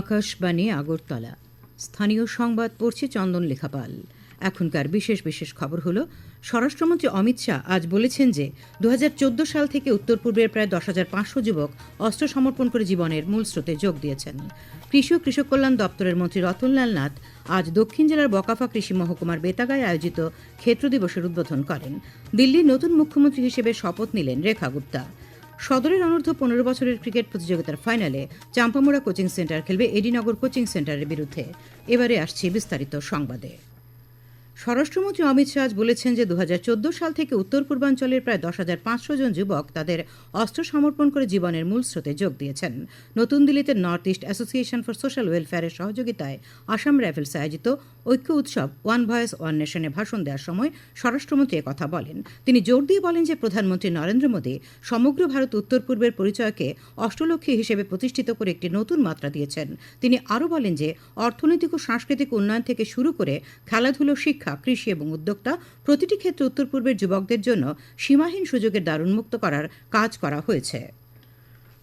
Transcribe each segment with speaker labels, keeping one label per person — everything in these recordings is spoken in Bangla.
Speaker 1: আকাশবাণী, আগরতলা। স্থানীয় সংবাদ পড়ছে চন্দন লেখাপাল। এখনকার বিশেষ বিশেষ খবর হলো, স্বরাষ্ট্রমন্ত্রী অমিত শাহ আজ বলেছেন যে দু হাজার চোদ্দ সাল থেকে উত্তর পূর্বের প্রায় দশ হাজার পাঁচশো যুবক অস্ত্র সমর্পণ করে জীবনের মূল স্রোতে যোগ দিয়েছেন। কৃষি ও কৃষক কল্যাণ দপ্তরের মন্ত্রী রতনলাল নাথ আজ দক্ষিণ জেলার বকাফা কৃষি মহকুমার বেতাগায় আয়োজিত ক্ষেত্র দিবসের উদ্বোধন করেন। দিল্লির নতুন মুখ্যমন্ত্রী হিসেবে শপথ নিলেন রেখা গুপ্তা। সদরের অনূর্ধ্ব পনেরো বছরের ক্রিকেট প্রতিযোগিতার ফাইনালে চাম্পামোড়া কোচিং সেন্টার খেলবে এডিনগর কোচিং সেন্টারের বিরুদ্ধে। এবারে আসছে বিস্তারিত সংবাদে। স্বরাষ্ট্রমন্ত্রী অমিত শাহ বলেছেন যে দু হাজার চোদ্দ সাল থেকে উত্তর পূর্বাঞ্চলের প্রায় দশ হাজার পাঁচশো জন যুবক তাদের অস্ত্র সমর্পণ করে জীবনের মূল স্রোতে যোগ দিয়েছেন। নতুন দিল্লিতে north east association for social ওয়েলফেয়ারের সহযোগিতায় আসাম রাইফেলস আয়োজিত ঐক্য উৎসব ওয়ান ভয়েস ওয়ান নেশনে ভাষণ দেওয়ার সময় স্বরাষ্ট্রমন্ত্রী কথা বলেন। তিনি জোর দিয়ে বলেন যে প্রধানমন্ত্রী নরেন্দ্র মোদী সমগ্র ভারত উত্তর পূর্বের পরিচয়কে অষ্টলক্ষী হিসেবে প্রতিষ্ঠিত করে একটি নতুন মাত্রা দিয়েছেন। তিনি আরও বলেন যে অর্থনৈতিক ও সাংস্কৃতিক উন্নয়ন থেকে শুরু করে খেলাধুলো, শিক্ষা কৃষি এবং উদ্যোক্তা প্রতিটি ক্ষেত্রে উত্তর পূর্বের যুবকদের জন্য সীমাহীন সুযোগের দারুণমুক্ত করার কাজ করা হয়েছে।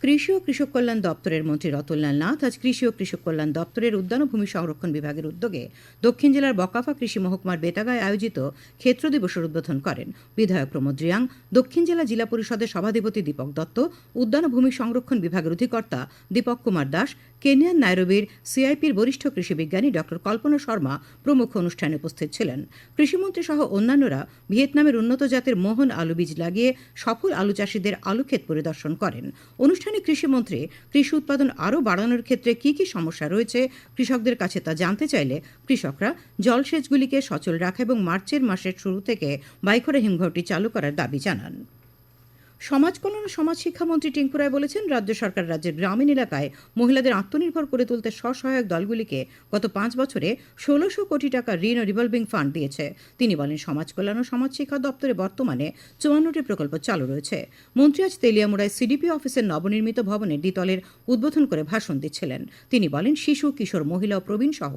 Speaker 1: কৃষি ও কৃষক কল্যাণ দপ্তরের মন্ত্রী রতনলাল নাথ আজ কৃষি ও কৃষক কল্যাণ দপ্তরের উদ্যান ও ভূমি সংরক্ষণ বিভাগের উদ্যোগে দক্ষিণ জেলার বকাফা কৃষি মহকুমার বেতাগায় আয়োজিত ক্ষেত্র দিবসের উদ্বোধন করেন। বিধায়ক প্রমোদ রিয়াং, দক্ষিণ জেলা জিলা পরিষদের সভাধিপতি দীপক দত্ত, উদ্যান ও ভূমি সংরক্ষণ বিভাগের অধিকর্তা দীপক কুমার দাস, কেনিয়ান নাইরোবির সিআইপির বরিষ্ঠ কৃষি বিজ্ঞানী ডক্টর কল্পনা শর্মা প্রমুখ অনুষ্ঠানে উপস্থিত ছিলেন। কৃষিমন্ত্রী সহ অন্যান্যরা ভিয়েতনামের উন্নত জাতের মোহন আলু বীজ লাগিয়ে সফল আলু চাষীদের আলু ক্ষেত পরিদর্শন করেন। অনুষ্ঠানে কৃষিমন্ত্রী কৃষি উৎপাদন আরও বাড়ানোর ক্ষেত্রে কি কি সমস্যা রয়েছে কৃষকদের কাছে তা জানতে চাইলে কৃষকরা জলসেচগুলিকে সচল রাখা এবং মার্চের মাসের শুরু থেকে বাইকরে হিমঘরটি চালু করার দাবি জানান। সমাজ কল্যাণ ও সমাজ শিক্ষামন্ত্রী টিঙ্কু রায় বলেছেন, রাজ্য সরকার রাজ্যের গ্রামীণ এলাকায় মহিলাদের আত্মনির্ভর করে তুলতে স্বসহায়ক দলগুলিকে গত পাঁচ বছরে ষোলোশো কোটি টাকা ঋণ ও রিভলভিং ফান্ড দিয়েছে। তিনি বলেন, সমাজ কল্যাণ ও সমাজ শিক্ষা দপ্তরে বর্তমানে চুয়ান্নটি প্রকল্প চালু রয়েছে। মন্ত্রী আজ তেলিয়ামুড়ায় সিডিপি অফিসের নবনির্মিত ভবনের দ্বিতলের উদ্বোধন করে ভাষণ দিচ্ছিলেন। তিনি বলেন, শিশু, কিশোর, মহিলা ও প্রবীণ সহ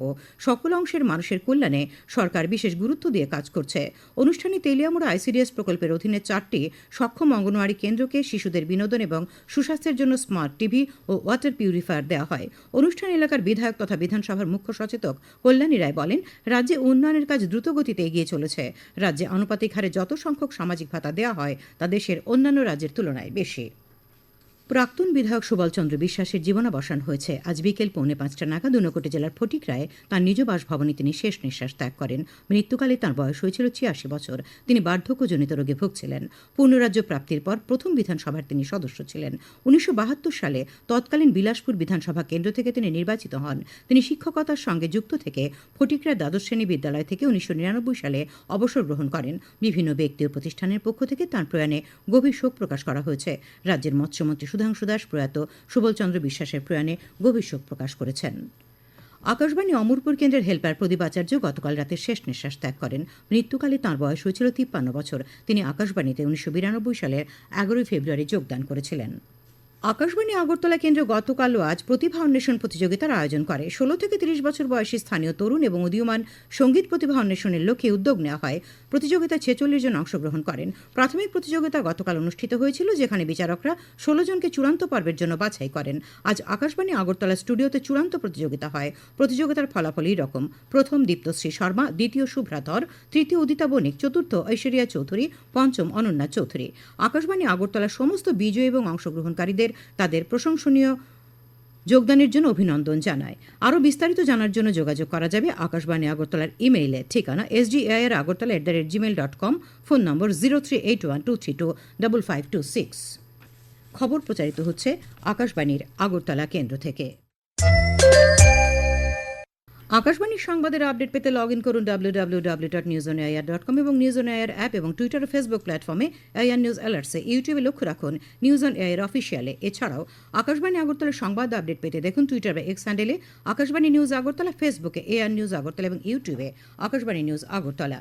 Speaker 1: সকল অংশের মানুষের কল্যাণে সরকার বিশেষ গুরুত্ব দিয়ে কাজ করছে। অনুষ্ঠানে তেলিয়ামুড়া আইসিডিএস প্রকল্পের অধীনে চারটি সক্ষম অঙ্গনওয়াড়ি কেন্দ্রকে শিশুদের বিনোদন এবং সুস্বাস্থ্যের জন্য স্মার্ট টিভি ও ওয়াটার পিউরিফায়ার দেওয়া হয়। অনুষ্ঠান এলাকার বিধায়ক তথা বিধানসভার মুখ্য সচেতক কল্যাণী রায় বলেন, রাজ্যে উন্নয়নের কাজ দ্রুত গতিতে এগিয়ে চলেছে। রাজ্যে আনুপাতিক হারে যত সংখ্যক সামাজিক ভাতা দেওয়া হয়, তা দেশের অন্যান্য রাজ্যের তুলনায় বেশি। প্রাক্তন বিধায়ক সুবলচন্দ্র বিশ্বাসের জীবনাবসান হয়েছে। আজ বিকেল পৌনে পাঁচটা নাগাদ ঊনকোটি জেলার ফটিকরায় তার নিজ বাসভবনে তিনি শেষ নিঃশ্বাস ত্যাগ করেন। মৃত্যুকালে তাঁর বয়স হয়েছিল ছিয়াশি বছর। তিনি বার্ধক্যজনিত রোগে ভুগছিলেন। পূর্ণরাজ্য প্রাপ্তির পর প্রথম বিধানসভার তিনি সদস্য ছিলেন। উনিশশো বাহাত্তর সালে তৎকালীন বিলাসপুর বিধানসভা কেন্দ্র থেকে তিনি নির্বাচিত হন। তিনি শিক্ষকতার সঙ্গে যুক্ত থেকে ফটিকরায় দ্বাদশ শ্রেণি বিদ্যালয় থেকে উনিশশো নিরানব্বই সালে অবসর গ্রহণ করেন। বিভিন্ন ব্যক্তি ও প্রতিষ্ঠানের পক্ষ থেকে তাঁর প্রয়াণে গভীর শোক প্রকাশ করা হয়েছে। রাজ্যের মৎস্যমন্ত্রী সুধাংশু দাস প্রয়াত সুবলচন্দ্র বিশ্বাসের প্রয়াণে গভীর শোক প্রকাশ করেছেন। আকাশবাণী অমরপুর কেন্দ্রের হেল্পার প্রদীপ আচার্য গতকাল রাতে শেষ নিঃশ্বাস ত্যাগ করেন। মৃত্যুকালে তাঁর বয়স হয়েছিল তিপ্পান্ন বছর। তিনি আকাশবাণীতে উনিশশো বিরানব্বই সালের এগারোই ফেব্রুয়ারি যোগদান করেছিলেন। আকাশবাণী আগরতলা কেন্দ্র গতকাল ও আজ প্রতিভা অন্বেষণ প্রতিযোগিতার আয়োজন করে। ষোলো থেকে তিরিশ বছর বয়সী স্থানীয় তরুণ এবং উদীয়মান সংগীত প্রতিভা অন্বেষণের লক্ষ্যে উদ্যোগ নেওয়া হয়। প্রতিযোগিতায় ছেচল্লিশ জন অংশগ্রহণ করেন। প্রাথমিক প্রতিযোগিতা গতকাল অনুষ্ঠিত হয়েছিল, যেখানে বিচারকরা ষোলো জনকে চূড়ান্ত পর্বের জন্য বাছাই করেন। আজ আকাশবাণী আগরতলা স্টুডিওতে চূড়ান্ত প্রতিযোগিতা হয়। প্রতিযোগিতার ফলাফল এই রকম প্রথম দীপ্তশ্রী শর্মা, দ্বিতীয় শুভ্রা ধর, তৃতীয় উদিতা বণিক, চতুর্থ ঐশ্বরিয়া চৌধুরী, পঞ্চম অনন্যা চৌধুরী। আকাশবাণী আগরতলার সমস্ত বিজয়ী এবং অংশগ্রহণকারীদের তাদের প্রশংসনীয় যোগদানের জন্য অভিনন্দন জানায়। আরও বিস্তারিত জানার জন্য যোগাযোগ করা যাবে আকাশবাণী আগরতলার ইমেইলে। ঠিকানা এসডিএআইয়ের Agartala at the rate Gmail dot com phone number zero three eight one two three two double five two six. খবর প্রচারিত হচ্ছে আকাশবাণীর আগরতলা কেন্দ্র থেকে। আকাশবাণীর সংবাদের আপডেট পেতে লগ ইন করুন W W W dot news on air dot com এবং নিউজ অন এয়ার অ্যাপ এবং টুইটার ও ফেসবুক প্ল্যাটফর্মে এয়ার নিউজ অ্যালার্টসে ইউটিউবে লক্ষ্য রাখুন নিউজ অন এয়ার অফিসিয়ালে এছাড়াও, আকাশবাণী আগরতলার সংবাদ আপডেট পেতে দেখুন টুইটার এক্স হ্যান্ডেলে আকাশবাণী নিউজ আগরতলা ফেসবুকে এয়ার নিউজ আগরতলা এবং ইউটিউবে আকাশবাণী নিউজ আগরতলা।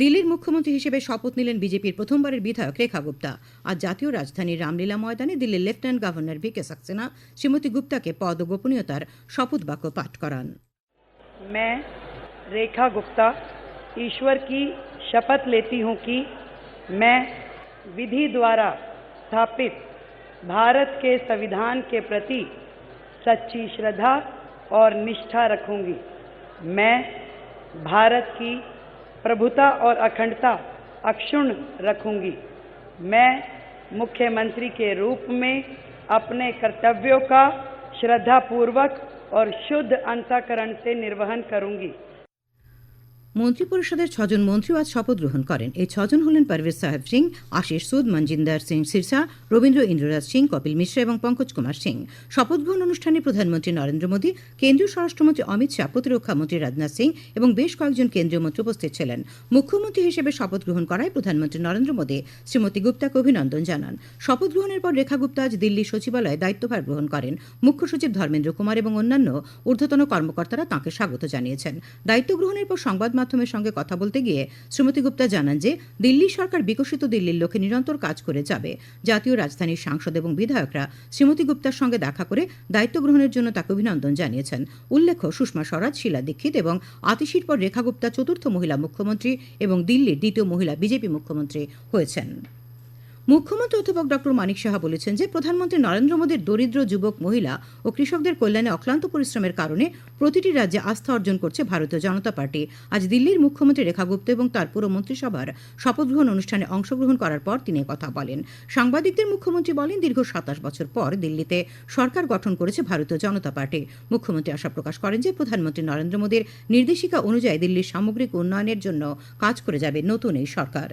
Speaker 1: দিল্লির মুখ্যমন্ত্রী হিসেবে শপথ নিলেন বিজেপির প্রথমবারের বিধায়ক রেখা গুপ্তা। আজ জাতীয় রাজধানীর রামলীলা ময়দানে দিল্লির lieutenant governor V K Saxena Shrimati গুপ্তাকে পদ গোপনীয়তার শপথ বাক্য পাঠ করান।
Speaker 2: मैं, रेखा गुप्ता, ईश्वर की शपथ लेती हूँ कि मैं विधि द्वारा स्थापित भारत के संविधान के प्रति सच्ची श्रद्धा और निष्ठा रखूँगी। मैं भारत की प्रभुता और अखंडता अक्षुण रखूँगी। मैं मुख्यमंत्री के रूप में अपने कर्तव्यों का श्रद्धापूर्वक और शुद्ध अंतकरण से निर्वहन करूँगी।
Speaker 1: মন্ত্রিপরিষদের ছজন মন্ত্রী আজ শপথ গ্রহণ করেন। এই ছজন হলেন পারভেজ সাহেব সিং, আশিস সুদ, মনজিন্দর সিং সিরসা, রবীন্দ্র ইন্দ্ররাজ সিং, কপিল মিশ্রা এবং পঙ্কজ কুমার সিং। শপথ গ্রহণ অনুষ্ঠানে প্রধানমন্ত্রী নরেন্দ্র মোদী, কেন্দ্রীয় স্বরাষ্ট্রমন্ত্রী অমিত শাহ, প্রতিরক্ষা মন্ত্রী রাজনাথ সিং এবং বেশ কয়েকজন কেন্দ্রীয় মন্ত্রী উপস্থিত ছিলেন। মুখ্যমন্ত্রী হিসেবে শপথ গ্রহণ করায় প্রধানমন্ত্রী নরেন্দ্র মোদী, শ্রীমতী গুপ্তাকে অভিনন্দন জানান। শপথ গ্রহণের পর রেখা গুপ্তা আজ দিল্লি সচিবালয়ে দায়িত্বভার গ্রহণ করেন। মুখ্য সচিব ধর্মেন্দ্র কুমার এবং অন্যান্য ঊর্ধ্বতন কর্মকর্তারা তাঁকে স্বাগত জানিয়েছেন। দায়িত্ব গ্রহণের পর সংবাদ মাধ্যমের সঙ্গে কথা বলতে গিয়ে শ্রীমতী গুপ্তা জানান যে, দিল্লি সরকার বিকশিত দিল্লির লোকে নিরন্তর কাজ করে যাবে। জাতীয় রাজধানীর সাংসদ এবং বিধায়করা শ্রীমতী গুপ্তার সঙ্গে দেখা করে দায়িত্ব গ্রহণের জন্য তাকে অভিনন্দন জানিয়েছেন। উল্লেখ্য, সুষমা স্বরাজ, শীলা দীক্ষিত এবং আতিশির পর রেখা গুপ্তা চতুর্থ মহিলা মুখ্যমন্ত্রী এবং দিল্লির দ্বিতীয় মহিলা বিজেপি মুখ্যমন্ত্রী হয়েছেন। মুখ্যমন্ত্রী অধ্যাপক ডক্টর মানিক সাহা বলেছেন যে, প্রধানমন্ত্রী নরেন্দ্র মোদীর দরিদ্র যুবক মহিলা ও কৃষকদের কল্যাণে অক্লান্ত পরিশ্রমের কারণে প্রতিটি রাজ্যে আস্থা অর্জন করছে ভারতীয় জনতা পার্টি। আজ দিল্লির মুখ্যমন্ত্রী রেখা গুপ্ত এবং তার পুরো মন্ত্রিসভার শপথ গ্রহণ অনুষ্ঠানে অংশগ্রহণ করার পর তিনি কথা বলেন। সাংবাদিকদের মুখ্যমন্ত্রী বলেন, দীর্ঘ সাতাশ বছর পর দিল্লিতে সরকার গঠন করেছে ভারতীয় জনতা পার্টি। মুখ্যমন্ত্রী আশা প্রকাশ করেন যে, প্রধানমন্ত্রী নরেন্দ্র মোদীর নির্দেশিকা অনুযায়ী দিল্লির সামগ্রিক উন্নয়নের জন্য কাজ করে যাবে নতুন এই সরকার।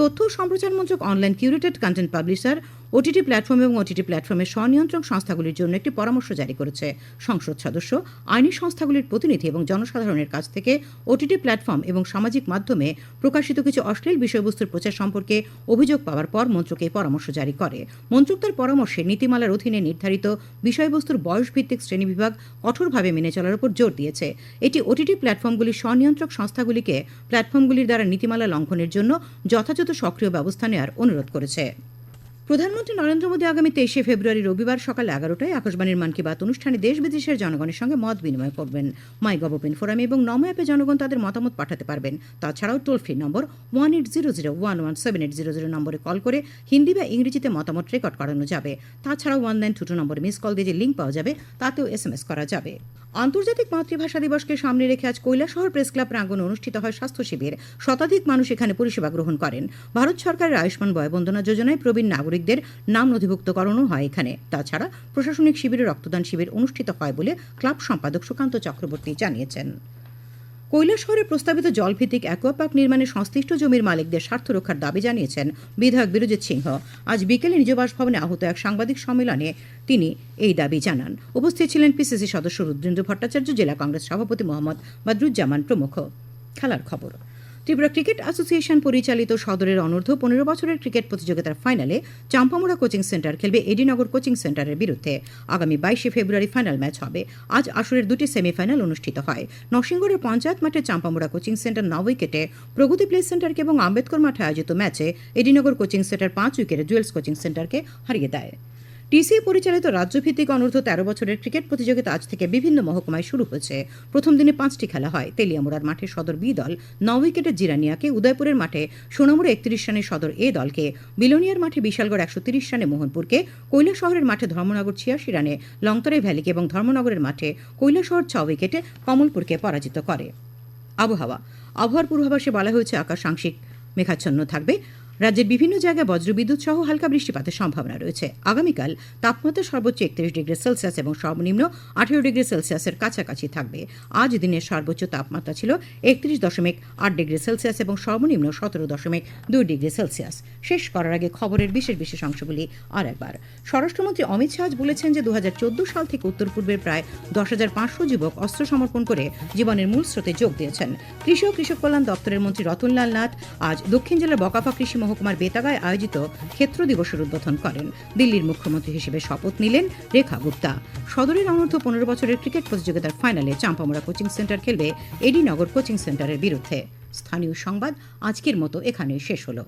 Speaker 1: তথ্য সম্প্রচার মন্ত্রক online curated content publisher OTT platform এবং ওটিটি প্ল্যাটফর্মের স্বনিয়ন্ত্রক সংস্থাগুলির জন্য একটি পরামর্শ জারি করেছে। সংসদ সদস্য, আইনি সংস্থাগুলির প্রতিনিধি এবং জনসাধারণের কাছ থেকে ওটিটি প্ল্যাটফর্ম এবং সামাজিক মাধ্যমে প্রকাশিত কিছু অশ্লীল বিষয়বস্তুর প্রচার সম্পর্কে অভিযোগ পাওয়ার পর মন্ত্রক এই পরামর্শ জারি করে। মন্ত্রক তার পরামর্শে নীতিমালার অধীনে নির্ধারিত বিষয়বস্তুর বয়সভিত্তিক শ্রেণীবিভাগ কঠোরভাবে মেনে চলার উপর জোর দিয়েছে। এটি ওটিটি প্ল্যাটফর্মগুলির স্বনিয়ন্ত্রক সংস্থাগুলিকে প্ল্যাটফর্মগুলির দ্বারা নীতিমালা লঙ্ঘনের জন্য যথাযথ সক্রিয় ব্যবস্থা নেওয়ার অনুরোধ করেছে। প্রধানমন্ত্রী নরেন্দ্র মোদী আগামী তেইশে ফেব্রুয়ারি রবিবার সকাল এগারোটায় আকাশবাণীর মন কি বাত অনুষ্ঠানে দেশ বিদেশের জনগণের সঙ্গে মত বিনিময় করবেন। মাই গভ ওপেন ফোরামে এবং নমো অ্যাপে জনগণ তাদের মতামত পাঠাতে পারবেন। তাছাড়াও toll free number one eight zero zero, one one seven eight zero zero নম্বরে কল করে হিন্দি বা ইংরেজিতে মতামত রেকর্ড করানো যাবে। তাছাড়াও ওয়ান নাইন টু টু নম্বরে মিস কল দিয়ে যে লিঙ্ক পাওয়া যাবে, তাতেও এস এম এস করা যাবে। আন্তর্জাতিক মাতৃভাষা দিবসকে সামনে রেখে আজ কৈলাসহর প্রেস ক্লাব প্রাঙ্গণে অনুষ্ঠিত হয় স্বাস্থ্য শিবির। শতাধিক মানুষ এখানে পরিষেবা গ্রহণ করেন। ভারত সরকারের আয়ুষ্মান বয়বন্দনা যোজনায় প্রবীণ নাগরিকদের নাম নথিভুক্তকরণও হয় এখানে। তাছাড়া প্রশাসনিক শিবিরে রক্তদান শিবির অনুষ্ঠিত হয় বলে ক্লাব সম্পাদক সুকান্ত চক্রবর্তী জানিয়েছেন। কৈলাসহরে প্রস্তাবিত জলভিত্তিক অ্যাকোয়াপার্ক নির্মাণে সংশ্লিষ্ট জমির মালিকদের স্বার্থ রক্ষার দাবি জানিয়েছেন বিধায়ক বিরজিৎ সিংহ। আজ বিকেলে নিজ বাসভবনে আহত এক সাংবাদিক সম্মেলনে তিনি এই দাবি জানান। উপস্থিত ছিলেন পিসিসি সদস্য রুদ্রেন্দ্র ভট্টাচার্য, জেলা কংগ্রেস সভাপতি মোহাম্মদ বাদরুজ্জামান প্রমুখ। খেলার খবর। ত্রিপুরা ক্রিকেট অ্যাসোসিয়েশন পরিচালিত সদরের অনূর্ধ্ব পনেরো বছরের ক্রিকেট প্রতিযোগিতার ফাইনালে চাম্পামুড়া কোচিং সেন্টার খেলবে এডিনগর কোচিং সেন্টারের বিরুদ্ধে। আগামী বাইশে ফেব্রুয়ারি ফাইনাল ম্যাচ হবে। আজ আসরের দুটি সেমিফাইনাল অনুষ্ঠিত হয়। নরসিংগড়ের পঞ্চায়েত মাঠে চাম্পামুড়া কোচিং সেন্টার ন উইকেটে প্রগতি প্লে সেন্টারকে এবং আম্বেদকর মাঠে আয়োজিত ম্যাচে এডিনগর কোচিং সেন্টার পাঁচ উইকেটে জুয়েলস কোচিং সেন্টারকে হারিয়ে দেয়। টিসিএ পরিচালিত রাজ্যভিত্তিক অনূর্ধ্ব তেরো বছরের ক্রিকেট প্রতিযোগিতা আজ থেকে বিভিন্ন মহকুমায় শুরু হয়েছে। প্রথম দিনে পাঁচটি খেলা হয়। তেলিয়ামুড়ার মাঠে সদর বি দল ন উইকেটের জিরানিয়াকে, উদয়পুরের মাঠে সোনামুড়া একত্রিশ রানে সদর এ দলকে, বিলোনিয়ার মাঠে বিশালগড় একশো তিরিশ রানে মোহনপুরকে, কৈলাসহরের মাঠে ধর্মনগর ছিয়াশি রানে লংতরাই ভ্যালিকে এবং ধর্মনগরের মাঠে কৈলাসহর ছ উইকেটে কমলপুরকে পরাজিত করে। আবহাওয়া। আবহাওয়ার পূর্বাভাসে বলা হয়েছে, আকাশ আংশিক মেঘাচ্ছন্ন থাকবে। রাজ্যের বিভিন্ন জায়গায় বজ্রবিদ্যুৎ সহ হালকা বৃষ্টিপাতের সম্ভাবনা রয়েছে। আগামীকাল তাপমাত্রা সর্বোচ্চ একত্রিশ ডিগ্রি সেলসিয়াস এবং সর্বনিম্ন আঠেরো ডিগ্রি সেলসিয়াসের কাছাকাছি থাকবে। আজ দিনের সর্বোচ্চ তাপমাত্রা ছিল একত্রিশ দশমিক আট ডিগ্রি সেলসিয়াস এবং সর্বনিম্ন সতেরো দশমিক দুই ডিগ্রি সেলসিয়াস। শেষ করার আগে খবরের বিশেষ বিশেষ অংশগুলি আর একবার। স্বরাষ্ট্রমন্ত্রী অমিত শাহ বলেছেন যে দু হাজার চোদ্দ সাল থেকে উত্তর পূর্বের প্রায় দশ হাজার পাঁচশো যুবক অস্ত্র সমর্পণ করে জীবনের মূল স্রোতে যোগ দিয়েছেন। কৃষি ও কৃষক কল্যাণ দপ্তরের মন্ত্রী রতনলাল নাথ আজ দক্ষিণ জেলার বকাফা কৃষি মহকুমার বেতাগায় আয়োজিত ক্ষেত্র দিবসের উদ্বোধন করেন। দিল্লির মুখ্যমন্ত্রী হিসেবে শপথ নিলেন রেখা গুপ্তা। সদরের অনর্থ পনেরো বছরের ক্রিকেট প্রতিযোগিতার ফাইনালে চাম্পামোড়া কোচিং সেন্টার খেলবে এডি নগর কোচিং সেন্টারের বিরুদ্ধে। স্থানীয় সংবাদ আজকের মতো এখানেই শেষ হলো।